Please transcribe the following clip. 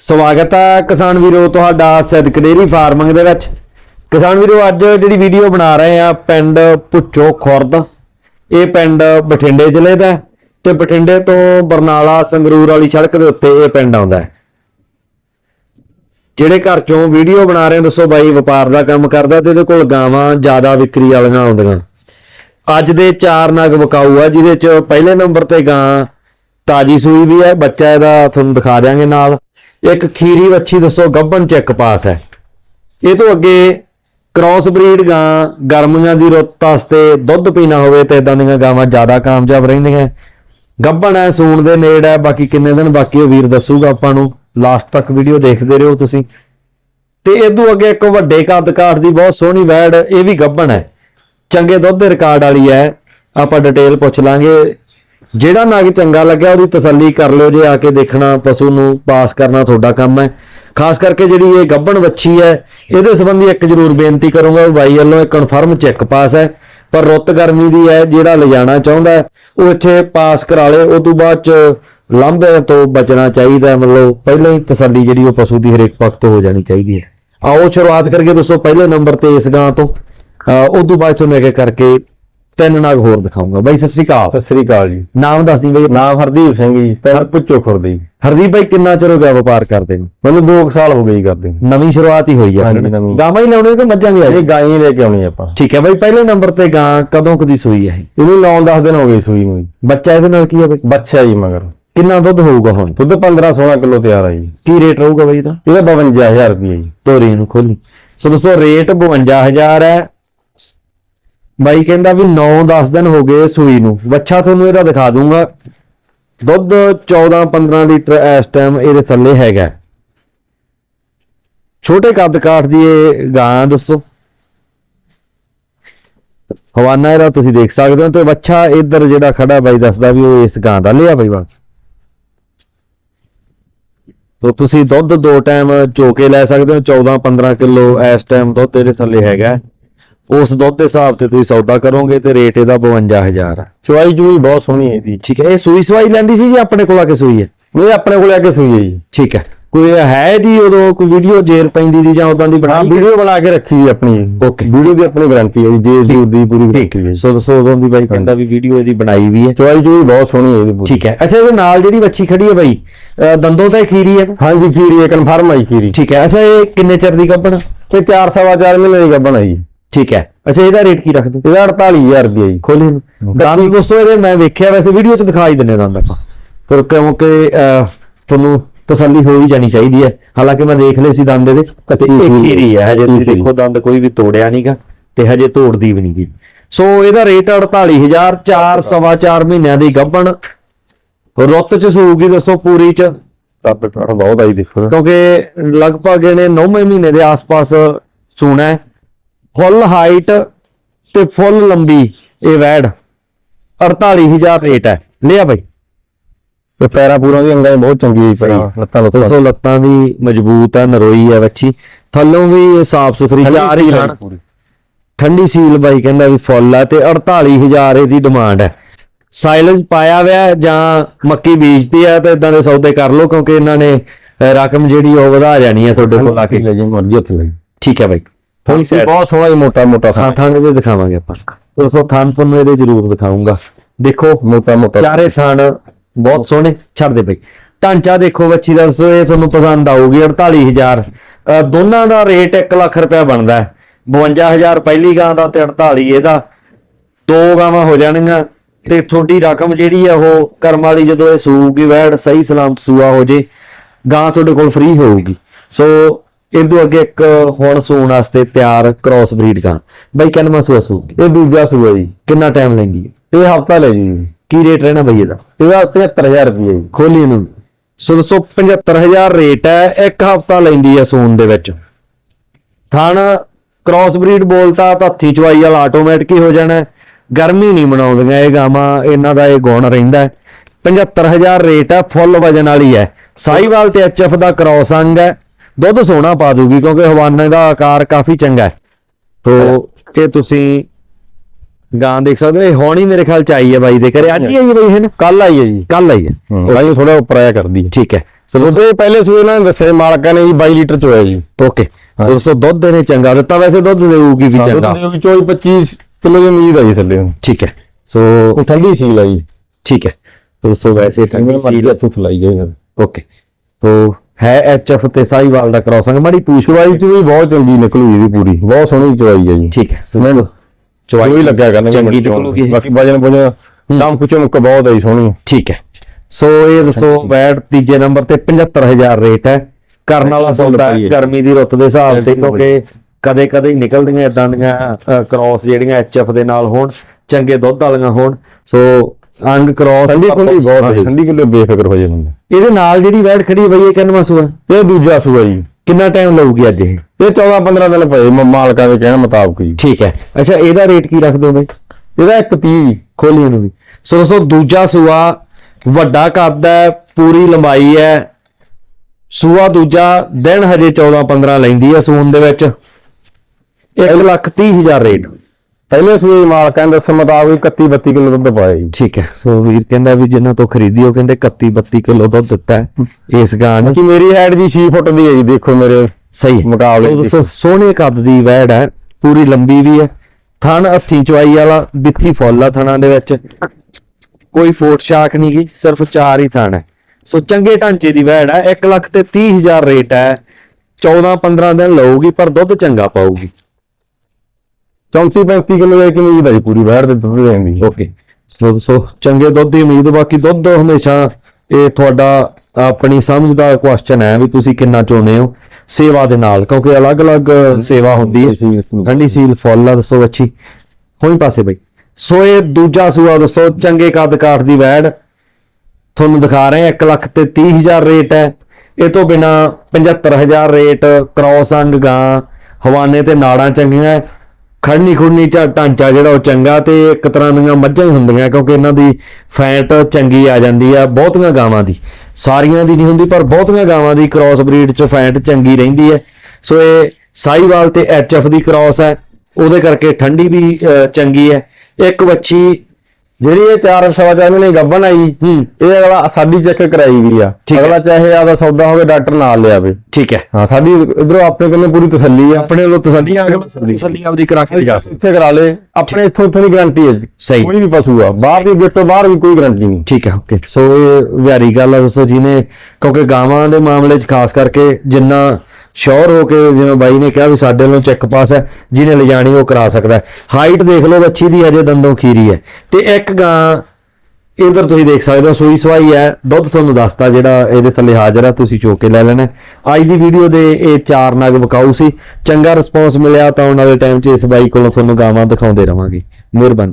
ਸਵਾਗਤ ਹੈ ਕਿਸਾਨ ਵੀਰੋ ਤੁਹਾਡਾ ਸਿੱਧਕ ਡੇਰੀ ਫਾਰਮਿੰਗ ਦੇ ਵਿੱਚ। ਕਿਸਾਨ ਵੀਰੋ, ਅੱਜ ਜਿਹੜੀ ਵੀਡੀਓ ਬਣਾ ਰਹੇ ਆ ਪਿੰਡ ਪੁੱਚੋ ਖੁਰਦ। ਇਹ ਪਿੰਡ ਬਠਿੰਡੇ ਜ਼ਿਲ੍ਹੇ ਦਾ ਹੈ ਤੇ ਬਠਿੰਡੇ ਤੋਂ ਬਰਨਾਲਾ ਸੰਗਰੂਰ ਵਾਲੀ ਸੜਕ ਦੇ ਉੱਤੇ ਇਹ ਪਿੰਡ ਆਉਂਦਾ ਹੈ। ਜਿਹੜੇ ਘਰ ਚੋਂ ਵੀਡੀਓ ਬਣਾ ਰਹੇ ਦੱਸੋ ਬਾਈ, ਵਪਾਰ ਦਾ ਕੰਮ ਕਰਦਾ ਤੇ ਇਹਦੇ ਕੋਲ ਗਾਵਾਂ ਜ਼ਿਆਦਾ ਵਿਕਰੀ ਵਾਲੀਆਂ ਆਉਂਦੀਆਂ। ਅੱਜ ਦੇ ਚਾਰ ਨਗ ਵਿਕਾਊ ਆ, ਜਿਹਦੇ ਚ ਪਹਿਲੇ ਨੰਬਰ ਤੇ ਗਾਂ ਤਾਜੀ ਸੂਈ ਵੀ ਹੈ, ਬੱਚਾ ਇਹਦਾ ਤੁਹਾਨੂੰ ਦਿਖਾ ਦਿਆਂਗੇ ਨਾਲ। ਇੱਕ ਖੀਰੀ ਵੱਛੀ ਦੱਸੋ ਗੱਬਨ ਚੈੱਕ ਪਾਸ ਹੈ। ਇਹ ਤੋਂ ਅੱਗੇ ਕ੍ਰਾਸ ਬਰੀਡ ਗਾਂ ਗਰਮੀਆਂ ਦੀ ਰੁੱਤ ਵਾਸਤੇ ਦੁੱਧ ਪੀਣਾ ਹੋਵੇ ਤੇ ਇਦਾਂ ਦੀਆਂ ਗਾਵਾਂ ਜ਼ਿਆਦਾ ਕਾਮਯਾਬ ਰਹਿੰਦੀਆਂ। ਗੱਬਨ ਹੈ, ਸੂਣ ਦੇ ਨੇੜ ਹੈ, ਬਾਕੀ ਕਿੰਨੇ ਦਿਨ ਬਾਕੀ ਉਹ ਵੀਰ ਦੱਸੂਗਾ ਆਪਾਂ ਨੂੰ। ਲਾਸਟ ਤੱਕ ਵੀਡੀਓ ਦੇਖਦੇ ਰਹੋ ਤੁਸੀਂ। ਤੇ ਇਦੋਂ ਅੱਗੇ ਇੱਕ ਵੱਡੇ ਕੱਦ ਕਾਠ ਦੀ ਬਹੁਤ ਸੋਹਣੀ ਵੈੜ, ਇਹ ਵੀ ਗੱਬਨ ਹੈ। ਚੰਗੇ ਦੁੱਧ ਦੇ ਰਿਕਾਰਡ ਵਾਲੀ ਹੈ। ਆਪਾਂ ਡਿਟੇਲ ਪੁੱਛ ਲਾਂਗੇ। ਜਿਹੜਾ ਨਗ ਚੰਗਾ ਲੱਗਿਆ, ਉਹਦੀ ਤਸੱਲੀ ਕਰ ਲਿਓ ਜੇ ਆ ਕੇ ਦੇਖਣਾ, ਪਸ਼ੂ ਨੂੰ ਪਾਸ ਕਰਨਾ ਤੁਹਾਡਾ ਕੰਮ ਹੈ। ਖਾਸ ਕਰਕੇ ਜਿਹੜੀ ਇਹ ਗੱਭਣ ਵੱਛੀ ਹੈ, ਇਹਦੇ ਸੰਬੰਧੀ ਇੱਕ ਜ਼ਰੂਰ ਬੇਨਤੀ ਕਰੂੰਗਾ ਵੀ ਬਾਈ ਵੱਲੋਂ ਇਹ ਕਨਫਰਮ ਚੈੱਕ ਪਾਸ ਹੈ। ਪਰ ਰੁੱਤ ਗਰਮੀ ਦੀ ਹੈ, ਜਿਹੜਾ ਲਿਜਾਣਾ ਚਾਹੁੰਦਾ ਉਹ ਇੱਥੇ ਪਾਸ ਕਰਾ ਲੇ ਉਸ ਤੋਂ ਬਾਅਦ ਚ ਲਾਂਭੇ ਤੋਂ ਬਚਣਾ ਚਾਹੀਦਾ ਮਤਲਬ ਪਹਿਲਾਂ ਹੀ ਤਸੱਲੀ ਜਿਹੜੀ ਉਹ ਪਸ਼ੂ ਦੀ ਹਰੇਕ ਪੱਖ ਤੋਂ ਹੋ ਜਾਣੀ ਚਾਹੀਦੀ ਹੈ। ਆਓ ਸ਼ੁਰੂਆਤ ਕਰੀਏ ਦੋਸਤੋ, ਪਹਿਲੇ ਨੰਬਰ ਤੇ ਇਸ ਗਾਂ ਤੋਂ। ਉਸ ਤੋਂ ਬਾਅਦ ਤੁਹਾਨੂੰ ਇੱਕ ਕਰਕੇ ਤਿੰਨ ਨਗ ਹੋਰ ਦਿਖਾਉਂਗਾ। ਬਾਈ ਸਤਿ ਸ੍ਰੀ ਅਕਾਲ। ਸਤਿ ਸ੍ਰੀ ਅਕਾਲ ਜੀ। ਨਾਮ ਦੱਸ ਦੀ ਬਾਈ। ਨਾਮ ਹਰਦੀਪ ਸਿੰਘ ਜੀ ਪਿੰਡ ਪੁੱਚੋ ਖੁਰਦੀ। ਹਰਦੀਪ ਬਾਈ ਕਿੰਨਾ ਚਿਰ ਹੋ ਗਿਆ ਵਪਾਰ ਕਰਦੇ ਨੂੰ? ਮੈਨੂੰ 2 ਸਾਲ ਹੋ ਗਏ ਜੀ ਕਰਦੇ ਨੂੰ। ਨਵੀਂ ਸ਼ੁਰੂਆਤ ਹੀ ਹੋਈ। ਨਵੀਂ। ਗਾਵਾਂ ਹੀ ਲਾਉਣੇ ਕਿ ਮੱਝਾਂ ਵੀ ਇਹ ਗਾਂ ਹੀ ਲੈ ਕੇ ਆਉਣੀ ਆਪਾਂ। ਠੀਕ ਹੈ ਬਾਈ ਪਹਿਲੇ ਨੰਬਰ ਤੇ ਗਾਂ ਕਦੋਂ ਕਦੀ ਸੂਈ ਹੈ ਇਹ? ਇਹਨੂੰ 9-10 ਦਿਨ ਹੋ ਗਏ ਸੂਈ ਨੂੰ ਬੱਚਾ ਇਹਦੇ ਨਾਲ ਕੀ ਹੈ ਬਾਈ? ਬੱਚਾ ਜੀ ਮਗਰ। ਕਿੰਨਾ ਦੁੱਧ ਹੋਊਗਾ ਹੁਣ? ਦੁੱਧ 15-16 ਕਿਲੋ ਤਿਆਰ ਆ ਜੀ। ਕੀ ਰੇਟ ਰਹੂਗਾ ਬਾਈ ਦਾ ਇਹਦਾ 52000 ਰੁਪਏ ਜੀ। ਤੋਰੀ ਨੂੰ ਖੋਲੀ। ਸੋ ਦੋਸਤੋ ਰੇਟ 52000 ਹੈ। ਬਾਈ ਕਹਿੰਦਾ ਵੀ 9-10 ਦਿਨ ਹੋ ਗਏ ਸੂਈ ਨੂੰ। ਵੱਛਾ ਤੁਹਾਨੂੰ ਇਹਦਾ ਦਿਖਾ ਦੂੰਗਾ। ਦੁੱਧ 14-15 ਲੀਟਰ ਇਸ ਟਾਈਮ ਇਹਦੇ ਥੱਲੇ ਹੈਗਾ। ਛੋਟੇ ਕੱਦ ਕਾਠ ਦੀ ਇਹ ਗਾਂ ਦੋਸਤੋ ਹਵਾਨਾ ਇਹਦਾ ਤੁਸੀਂ ਦੇਖ ਸਕਦੇ ਹੋ ਤੇ ਵੱਛਾ ਇੱਧਰ ਜਿਹੜਾ ਖੜਾ ਬਾਈ ਦੱਸਦਾ ਵੀ ਉਹ ਇਸ ਗਾਂ ਦਾ ਲਿਆ ਬਾਈ ਬਸ ਤੋ ਤੁਸੀਂ ਦੁੱਧ ਦੋ ਟਾਈਮ ਚੋ ਕੇ ਲੈ ਸਕਦੇ ਹੋ 14 15 ਕਿਲੋ ਇਸ ਟਾਈਮ ਦੁੱਧ ਇਹਦੇ ਥੱਲੇ ਹੈਗਾ। ਉਸ ਦੁੱਧ ਦੇ ਹਿਸਾਬ ਤੇ ਤੁਸੀਂ ਸੌਦਾ ਕਰੋਗੇ ਤੇ ਰੇਟ ਇਹਦਾ 52000 ਹੈ ਚੁਆਈ ਚੂਈ ਬਹੁਤ ਸੋਹਣੀ ਹੈ ਇਹਦੀ। ਠੀਕ ਹੈ ਇਹ ਸੂਈ ਸਵਾਈ ਲੈਂਦੀ ਸੀ ਜੀ ਆਪਣੇ ਕੋਲ ਆ ਕੇ ਸੂਈ ਹੈ? ਇਹ ਆਪਣੇ ਕੋਲ ਆ ਕੇ ਸੂਈ ਹੈ ਜੀ। ਠੀਕ ਹੈ। ਕੋਈ ਹੈ ਜੀ ਉਦੋਂ ਕੋਈ ਵੀਡੀਓ ਜੇਰ ਪੈਂਦੀ ਦੀ ਜਾਂ ਉਦਾਂ ਦੀ ਹਾਂ ਬਣਾ ਵੀਡੀਓ ਬਣਾ ਕੇ ਰੱਖੀ ਆਪਣੀ। Okay. ਵੀਡੀਓ ਦੀ ਆਪਣੀ ਗਾਰੰਟੀ ਹੈ ਜੀ ਜੇ ਜੀ ਦੀ ਪੂਰੀ ਗਾਰੰਟੀ ਹੈ। ਸੋ ਦੱਸੋ ਉਦੋਂ ਦੀ ਬਾਈ ਕਹਿੰਦਾ ਵੀ ਵੀਡੀਓ ਇਹਦੀ ਬਣਾਈ ਵੀ ਹੈ। ਚੁਆਈ ਚੂਈ ਬਹੁਤ ਸੋਹਣੀ ਹੈ ਇਹਦੀ ਪੂਰੀ। ਠੀਕ ਹੈ। ਅੱਛਾ ਇਹਦੇ ਨਾਲ ਜਿਹੜੀ ਬੱਚੀ ਖੜੀ ਹੈ ਬਾਈ ਦੰਦੋਂ ਤੇ ਖੀਰੀ ਹੈ ਹਾਂਜੀ ਖੀਰੀ ਹੈ ਕਨਫਰਮ ਆਈ ਖੀਰੀ। ਠੀਕ ਹੈ। ਅੱਛਾ ਇਹ ਕਿੰਨੇ ਚਿਰ ਦੀ ਕੱਪਣ ਤੇ 4 ਸਵਾ 4 ਮਹੀਨੇ ਦੀ ਗੱਭਣ ਹੈ ਜੀ। ਠੀਕ ਹੈ। ਅੱਛਾ ਇਹਦਾ ਰੇਟ ਕੀ ਰੱਖਦੇ ਇਹਦਾ 48000 ਰੁਪਏ ਜੀ ਖੋਲੀ ਨੂੰ। ਦੰਦ ਦੋਸਤੋ ਇਹਦੇ ਮੈਂ ਵੇਖਿਆ ਵੈਸੇ ਵੀਡੀਓ 'ਚ ਦਿਖਾਈ ਦਿੰਨੇ ਦੰਦ ਆਪਾਂ। ਪਰ ਕਿਉਂਕਿ ਤੁਹਾਨੂੰ ਤਸੱਲੀ ਹੋ ਹੀ ਜਾਣੀ ਚਾਹੀਦੀ ਹੈ। ਹਾਲਾਂਕਿ ਮੈਂ ਦੇਖ ਲਏ ਸੀ ਦੰਦ ਇਹਦੇ। ਤੇ ਇਹ ਖੀਰੀ ਹੈ ਹਜੇ ਤੁਸੀਂ ਦੇਖੋ ਦੰਦ ਕੋਈ ਵੀ ਤੋੜਿਆ ਨਹੀਂਗਾ ਤੇ ਹਜੇ ਤੋੜਦੀ ਵੀ ਨਹੀਂਗੀ ਸੋ ਇਹਦਾ ਰੇਟ 48000 4 ਸਵਾ 4 ਮਹੀਨਿਆਂ ਦੀ ਗੱਭਣ। ਰੁੱਤ 'ਚ ਸੂਗੀ ਦੱਸੋ ਪੂਰੀ 'ਚ? ਸੱਤ ਬਹੁਤ ਆਈ ਦੇਖੋ। ਕਿਉਂਕਿ ਲਗਭਗ ਇਹਨੇ 9ਵੇਂ ਮਹੀਨੇ ਦੇ ਆਸ-ਪਾਸ ਸੂਣਾ ਹੈ। ਫੁੱਲ ਹਾਈਟ ਤੇ ਫੁੱਲ ਲੰਬੀ ਇਹ ਵੈੜ 48000 ਰੇਟ ਹੈ। ਲਿਆ ਬਾਈ। ਤੇ ਪੈਰਾਂ ਪੂਰਾਂ ਦੀ ਅੰਗਾਂ ਬਹੁਤ ਚੰਗੀ ਹੈ ਸਹੀ। ਲੱਤਾਂ ਲੁੱਤਾਂ। ਦੋਸਤੋ ਲੱਤਾਂ ਵੀ ਮਜ਼ਬੂਤ ਹੈ ਨਰੋਈ ਹੈ ਵੱਛੀ। ਥੱਲੋਂ ਵੀ ਸਾਫ਼ ਸੁਥਰੀ ਚਾਰ ਹੀ ਪੂਰੀ। ਠੰਡੀ ਸੀਲ ਬਾਈ ਕਹਿੰਦਾ ਵੀ ਫੁੱਲ ਹੈ ਤੇ 48000 ਇਹਦੀ ਡਿਮਾਂਡ ਹੈ। ਸਾਇਲੈਂਸ ਪਾਇਆ ਹੋਇਆ ਜਾਂ ਮੱਕੀ ਬੀਜਦੀ ਹੈ ਤੇ ਇਦਾਂ ਦੇ ਸੌਦੇ ਕਰ ਲਓ ਕਿਉਂਕਿ ਇਹਨਾਂ ਨੇ ਰਕਮ ਜਿਹੜੀ ਉਹ ਵਧਾ ਜਾਣੀ ਹੈ ਤੁਹਾਡੇ ਕੋਲ ਆ ਕੇ। ਲੈ ਉੱਥੇ ਲੈ। ਠੀਕ ਹੈ ਬਾਈ। ਥੋੜੀ ਇਹ ਬਹੁਤ ਸੋਹਣਾ ਹੀ ਮੋਟਾ ਮੋਟਾ ਥਾਂ। ਥਾਂ ਇਹਦੇ ਦਿਖਾਵਾਂਗੇ ਆਪਾਂ। ਦੋਸਤੋ ਥਾਂ ਤੁਹਾਨੂੰ ਇਹਦੇ ਜ਼ਰੂਰ ਦਿਖਾਉਂਗਾ ਦੇਖੋ ਮੋਟਾ ਮੋਟਾ। ਚਾਰੇ ਥਾਂ ਬਹੁਤ ਸੋਹਣੇ ਛੱਡ ਦੇ ਬਈ। ਢਾਂਚਾ ਦੇਖੋ ਬੱਚੀ ਦਾ ਦੱਸੋ ਇਹ ਤੁਹਾਨੂੰ ਪਸੰਦ ਆਊਗੀ 48000 ਅਹ ਦੋਨਾਂ ਦਾ ਰੇਟ 1 ਲੱਖ ਰੁਪਏ ਬਣਦਾ ਹੈ। 52000 ਪਹਿਲੀ ਗਾਂ ਦਾ ਤੇ 48 ਇਹਦਾ। ਦੋ ਗਾਵਾਂ ਹੋ ਜਾਣਗੀਆਂ। ਤੇ ਤੁਹਾਡੀ ਰਕਮ ਜਿਹੜੀ ਆ ਉਹ ਕਰਮ ਵਾਲੀ ਜਦੋਂ ਇਹ ਸੂਗੀ ਵੈੜ ਸਹੀ ਸਲਾਮਤ ਸੂਆ ਹੋ ਜੇ ਗਾਂ ਤੁਹਾਡੇ ਕੋਲ ਫ੍ਰੀ ਹੋਊਗੀ। ਸੋ ਇਹਦੋਂ ਅੱਗੇ ਇੱਕ ਹੁਣ ਸੂਣ ਵਾਸਤੇ ਤਿਆਰ ਕ੍ਰਾਸ ਬਰੀਡ ਗਾਂ। ਬਈ ਕਿੰਨਾ ਸੂਆ ਸੂਗੀ ਇਹ ਦੂਜਾ ਸੂਆ ਜੀ ਕਿੰਨਾ ਟਾਈਮ ਲੈਂਦੀ ਇਹ ਹਫਤਾ ਲੈ ਜੀ। ਕੀ ਰੇਟ ਰਹਿਣਾ ਬਈ ਇਹਦਾ? ਇਹਦਾ 75000 ਰੁਪਏ ਜੀ। ਖੋਲੀ ਨੂੰ ਸੋ ਦੋਸਤੋ 75000 ਰੇਟ ਹੈ ਇੱਕ ਹਫਤਾ ਲੈਂਦੀ ਹੈ ਸੂਣ ਦੇ ਵਿੱਚ। ਥਣ ਕ੍ਰਾਸ ਬਰੀਡ ਬੋਲਤਾ ਤਾਂ ਹੱਥੀ ਚਵਾਈ ਵਾਲਾ ਆਟੋਮੈਟਿਕ ਹੀ ਹੋ ਜਾਣਾ। ਗਰਮੀ ਨਹੀਂ ਬਣਾਉਂਦੀਆਂ ਇਹ ਗਾਵਾਂ ਇਹਨਾਂ ਦਾ ਇਹ ਗੁਣ ਰਹਿੰਦਾ ਹੈ। 75000 ਰੇਟ ਹੈ ਫੁੱਲ ਵਜਨ ਵਾਲੀ ਹੈ। ਸਾਈਵਾਲ ਤੇ ਐਚਐਫ ਦਾ ਕ੍ਰਾਸ ਅੰਗ ਹੈ। ਦੁੱਧ ਸੋਨਾ ਪਾ ਦੂਗੀ ਕਿਉਂਕਿ ਹਵਾਨੇ ਦਾ ਆਕਾਰ ਕਾਫੀ ਚੰਗਾ ਹੈ। ਤੋ ਇਹ ਤੁਸੀਂ ਗਾਂ ਦੇਖ ਸਕਦੇ ਹੋ ਇਹ ਹੁਣ ਹੀ ਮੇਰੇ ਖਿਆਲ ਚ ਆਈ ਹੈ ਬਾਈ ਦੇ ਘਰੇ। ਅੱਜ ਹੀ ਆਈ ਹੈ ਬਾਈ ਇਹ ਕੱਲ ਆਈ ਹੈ ਜੀ। ਕੱਲ ਆਈ ਹੈ। ਹਾਂ। ਥੋੜਾ ਉੱਪਰ ਆਇਆ ਕਰਦੀ ਹੈ। ਠੀਕ ਹੈ। ਉਹਦੇ ਪਹਿਲੇ ਸੂਏ ਨਾਲ ਦੱਸਿਆ ਮਾਲਕਾਂ ਨੇ ਜੀ 22 ਲੀਟਰ ਚੋਇਆ ਜੀ। ਓਕੇ। ਸੋ ਦੋਸਤੋ ਦੁੱਧ ਇਹਨੇ ਚੰਗਾ ਦਿੱਤਾ। ਵੈਸੇ ਦੁੱਧ ਦੇਊਗੀ ਵੀ ਚੰਗਾ। ਉਹਦੇ ਵਿੱਚ 24 25 ਕਿਲੋ ਦੀ ਉਮੀਦ ਆ ਜੀ ਥੱਲੇ ਨੂੰ। ਠੀਕ ਹੈ। ਸੋ ਉਹ ਠੰਡੀ ਸੀਲ ਆ ਜੀ। ਠੀਕ ਹੈ। ਦੋਸਤੋ ਵੈਸੇ ਠੰਡੀ ਸੀਲ ਹੱਥੋਂ ਥਲਾਈ ਗਏ ਓਕੇ। ਤੋ ਹੈ ਐਚਐਫ ਤੇ ਸਾਈਵਾਲ ਦਾ ਕ੍ਰੋਸਿੰਗ ਮਾੜੀ ਪੂਛ ਚ ਵੀ ਬਹੁਤ ਚੰਗੀ ਨਿਕਲੂ ਇਹਦੀ ਪੂਰੀ। ਬਹੁਤ ਸੋਹਣੀ ਚਵਾਈ ਹੈ ਜੀ। ਠੀਕ ਹੈ ਮੈਨੂੰ ਚਵਾਈ ਵੀ ਲੱਗਿਆ ਕਰਨਗੇ ਚੰਗੀ। ਨਿਕਲੂਗੀ। ਬਾਕੀ ਵਜਨ ਵਜਨ ਕੰਮ ਕੁਚੋਂ ਮੁੱਕ ਬਹੁਤ ਹੈ ਸੋਹਣੀ ਠੀਕ ਹੈ। ਸੋ ਇਹ ਦੱਸੋ ਵੈਟ ਤੀਜੇ ਨੰਬਰ ਤੇ 75000 ਰੇਟ ਹੈ। ਕਰਨ ਵਾਲਾ ਸੌਦਾ ਗਰਮੀ ਦੀ ਰੁੱਤ ਦੇ ਹਿਸਾਬ ਤੇ ਕਿਉਂਕਿ ਕਦੇ ਕਦੇ ਹੀ ਨਿਕਲਦੀਆਂ ਇਦਾਂ ਦੀਆਂ ਕ੍ਰਾਸ ਜਿਹੜੀਆਂ ਐਚਐਫ ਦੇ ਨਾਲ ਹੋਣ ਚੰਗੇ ਦੁੱਧ ਵਾਲੀਆਂ ਹੋਣ। ਸੋ ਅੰਗ ਕ੍ਰਾਸ ਠੰਡੀ ਕੁੰਡੀ ਬਹੁਤ ਹੈ। ਠੰਡੀ ਕਿਲੋ ਬੇਫਿਕਰ ਹੋ ਜਾਂਦਾ ਇਹਦੇ ਨਾਲ ਜਿਹੜੀ ਵੈਟ ਖੜੀ ਹੈ ਬਈ ਇਹ ਕਿੰਨਵਾਂ ਸੂਆ? ਇਹ ਦੂਜਾ ਸੂਆ ਜੀ। ਕਿੰਨਾ ਟਾਈਮ ਲਊਗੀ ਅੱਜ ਇਹ? ਇਹ 14 15 ਦਿਨ ਪਏ ਮਾਲਕਾਂ ਦੇ ਕਹਿਣ ਮੁਤਾਬਕ ਜੀ। ਠੀਕ ਹੈ। ਅੱਛਾ ਇਹਦਾ ਰੇਟ ਕੀ ਰੱਖਦੇ ਹੋ ਬਈ? ਇਹਦਾ 130 ਜੀ। ਖੋਲੀ ਇਹਨੂੰ ਵੀ। ਸੋ ਦੋਸਤੋ ਦੂਜਾ ਸੂਆ ਵੱਡਾ ਕੱਦ ਹੈ ਪੂਰੀ ਲੰਬਾਈ ਹੈ। ਸੂਆ ਦੂਜਾ ਦਿਨ ਹਜੇ 14 15 ਲੈਂਦੀ ਹੈ ਸੂਨ ਦੇ ਵਿੱਚ। 1 ਲੱਖ 30 ਹਜ਼ਾਰ ਰੇਟ ਪਹਿਲੇ ਸੂਏ ਮਾਲਕਾਂ ਦੇ ਦੱਸਣ ਮੁਤਾਬਕ 31 32 ਕਿਲੋ ਦੁੱਧ ਪਾਇਆ ਜੀ। ਠੀਕ ਹੈ। ਸੋ ਵੀਰ ਕਹਿੰਦਾ ਵੀ ਜਿੰਨਾ ਤੋਂ ਖਰੀਦੀ ਉਹ ਕਹਿੰਦੇ 31 32 ਕਿਲੋ ਦੁੱਧ ਦਿੱਤਾ ਹੈ। ਇਸ ਗਾਂ ਨੇ ਕਿ ਮੇਰੀ ਹਾਈਟ ਜੀ 6 ਫੁੱਟ ਦੀ ਹੈ ਜੀ ਦੇਖੋ ਮੇਰੇ ਸਹੀ। ਮੁਕਾਬਲੇ ਸੋ ਚ। ਦੋਸਤੋ ਸੋਹਣੇ ਕੱਦ ਦੀ ਵੈੜ ਹੈ ਪੂਰੀ ਲੰਬੀ ਵੀ ਹੈ। ਥਣ ਹੱਥੀ ਚਵਾਈ ਵਾਲਾ ਬਿੱਥੀ ਫੁੱਲ ਆ ਥਣਾਂ ਦੇ ਵਿੱਚ। ਕੋਈ ਫੋਟ ਸ਼ਾਕ ਨਹੀਂ ਗਈ ਸਿਰਫ ਚਾਰ ਹੀ ਥਣ ਹੈ। ਸੋ ਚੰਗੇ ਢਾਂਚੇ ਦੀ ਵੈੜ ਹੈ 1 ਲੱਖ ਤੇ 30 ਹਜ਼ਾਰ ਰੇਟ ਹੈ। 14 15 ਦਿਨ ਲਊਗੀ ਪਰ ਦੁੱਧ ਚੰਗਾ ਪਾਊਗੀ। 34 35 ਕਿਲੋ ਦੀ ਉਮੀਦ ਹੈ ਪੂਰੀ ਬਾਹਰ ਦੇ ਦੁੱਧ ਦੇਣ ਦੀ। ਓਕੇ ਸੋ ਸੋ ਚੰਗੇ ਦੁੱਧ ਦੀ ਉਮੀਦ ਬਾਕੀ ਦੁੱਧ ਹਮੇਸ਼ਾ ਇਹ ਤੁਹਾਡਾ ਆਪਣੀ ਸਮਝ ਦਾ ਕੁਐਸਚਨ ਹੈ ਵੀ ਤੁਸੀਂ ਕਿੰਨਾ ਚਾਹੁੰਦੇ ਹੋ ਸੇਵਾ ਦੇ ਨਾਲ ਕਿਉਂਕਿ ਅਲੱਗ-ਅਲੱਗ ਸੇਵਾ ਹੁੰਦੀ ਹੈ। ਠੰਡੀ ਸੀਲ ਫੁੱਲ। ਦੱਸੋ ਅੱਛੀ ਹੋਈ ਪਾਸੇ ਬਈ। ਸੋ ਇਹ ਦੂਜਾ ਸੂਆ ਦੱਸੋ ਚੰਗੇ ਕੱਦ ਕਾਠ ਦੀ ਵੈੜ। ਤੁਹਾਨੂੰ ਦਿਖਾ ਰਹੇ ਹਾਂ 1 ਲੱਖ ਤੇ 30 ਹਜ਼ਾਰ ਰੇਟ ਹੈ। ਇਹ ਤੋਂ ਬਿਨਾ 75000 ਰੇਟ ਕ੍ਰੋਸ ਅੰਗ ਗਾਂ ਹਵਾਨੇ ਤੇ ਨਾੜਾਂ ਚੰਗੀਆਂ ਖੜਨੀ ਖੁੜਨੀ ਚਾ ਢਾਂਚਾ ਜਿਹੜਾ ਉਹ ਚੰਗਾ ਤੇ ਇੱਕ ਤਰ੍ਹਾਂ ਦੀਆਂ ਮੱਝਾਂ ਹੀ ਹੁੰਦੀਆਂ ਕਿਉਂਕਿ ਇਹਨਾਂ ਦੀ ਫੈਟ ਚੰਗੀ ਆ ਜਾਂਦੀ ਆ ਬਹੁਤੀਆਂ ਗਾਵਾਂ ਦੀ। ਸਾਰੀਆਂ ਦੀ ਨਹੀਂ ਹੁੰਦੀ ਪਰ ਬਹੁਤੀਆਂ ਗਾਵਾਂ ਦੀ ਕ੍ਰਾਸ ਬਰੀਡ ਚ ਫੈਟ ਚੰਗੀ ਰਹਿੰਦੀ ਹੈ। ਸੋ ਇਹ ਸਾਈਵਾਲ ਤੇ ਐਚਐਫ ਦੀ ਕ੍ਰਾਸ ਹੈ। ਉਹਦੇ ਕਰਕੇ ਠੰਡੀ ਵੀ ਚੰਗੀ ਹੈ। ਇੱਕ ਵੱਛੀ ਜਿਹੜੀ ਇਹ 4 ਸਵਾ ਮਹੀਨੇ ਗੱਭਣ ਆਈ ਇਹ ਅਗਲਾ ਸਾਡੀ ਚੈੱਕ ਕਰਾਈ ਵੀ ਆ। ਅਗਲਾ ਚਾਹੇ ਆਦਾ ਸੌਦਾ ਹੋਵੇ ਡਾਕਟਰ ਨਾਲ ਲਿਆਵੇ। ਠੀਕ ਹੈ। ਹਾਂ ਸਾਡੀ ਇਧਰੋਂ ਆਪਣੇ ਕੋਲ ਪੂਰੀ ਤਸੱਲੀ ਆ। ਆਪਣੇ ਵੱਲੋਂ ਤਸੱਲੀ ਆ ਤਸੱਲੀ ਆਪਦੀ ਕਰਾ ਕੇ ਜਾ ਸਕਦੇ। ਇੱਥੇ ਕਰਾ ਲੇ। ਆਪਣੇ ਇੱਥੋਂ ਇੱਥੋਂ ਦੀ ਗਾਰੰਟੀ ਹੈ। ਸਹੀ। ਕੋਈ ਵੀ ਪਸ਼ੂ ਆ। ਬਾਹਰ ਦੀ ਗੇਟ ਤੋਂ ਬਾਹਰ ਵੀ ਕੋਈ ਗਾਰੰਟੀ ਨਹੀਂ। ਠੀਕ ਹੈ ਓਕੇ ਸੋ ਇਹ ਵਿਹਾਰੀ ਗੱਲ ਆ ਦੋਸਤੋ ਜਿਹਨੇ ਕਿਉਂਕਿ ਗਾਵਾਂ ਦੇ ਮਾਮਲੇ 'ਚ ਖਾਸ ਕਰਕੇ ਜਿੰਨਾ ਸ਼ੋਰ ਹੋ ਕੇ ਜਿਵੇਂ ਬਾਈ ਨੇ ਕਿਹਾ ਵੀ ਸਾਡੇ ਵੱਲੋਂ ਚੈੱਕ ਪਾਸ ਹੈ, ਜਿਹਨੇ ਲਿਜਾਣੀ ਉਹ ਕਰਾ ਸਕਦਾ ਹਾਈਟ ਦੇਖ ਲਓ ਬੱਚੀ ਦੀ ਅਜੇ ਦੰਦੋਂ ਖੀਰੀ ਹੈ। ਤੇ ਇੱਕ ਗਾਂ ਇਧਰ ਤੁਸੀਂ ਦੇਖ ਸਕਦੇ ਹੋ, ਸੂਈ ਸਵਾਈ ਹੈ। ਦੁੱਧ ਤੁਹਾਨੂੰ ਦੱਸਤਾ ਜਿਹੜਾ ਇਹਦੇ ਥੱਲੇ ਹਾਜ਼ਰ ਹੈ, ਤੁਸੀਂ ਚੋ ਕੇ ਲੈ ਲੈਣਾ ਅੱਜ ਦੀ ਵੀਡੀਓ ਦੇ ਇਹ ਚਾਰ ਨਗ ਵਿਕਾਊ ਸੀ। ਚੰਗਾ ਰਿਸਪੌਂਸ ਮਿਲਿਆ ਤਾਂ ਆਉਣ ਵਾਲੇ ਟਾਈਮ 'ਚ ਇਸ ਬਾਈ ਕੋਲੋਂ ਤੁਹਾਨੂੰ ਗਾਵਾਂ ਦਿਖਾਉਂਦੇ ਰਵਾਂਗੇ। ਮਿਹਰਬਾਨੀ।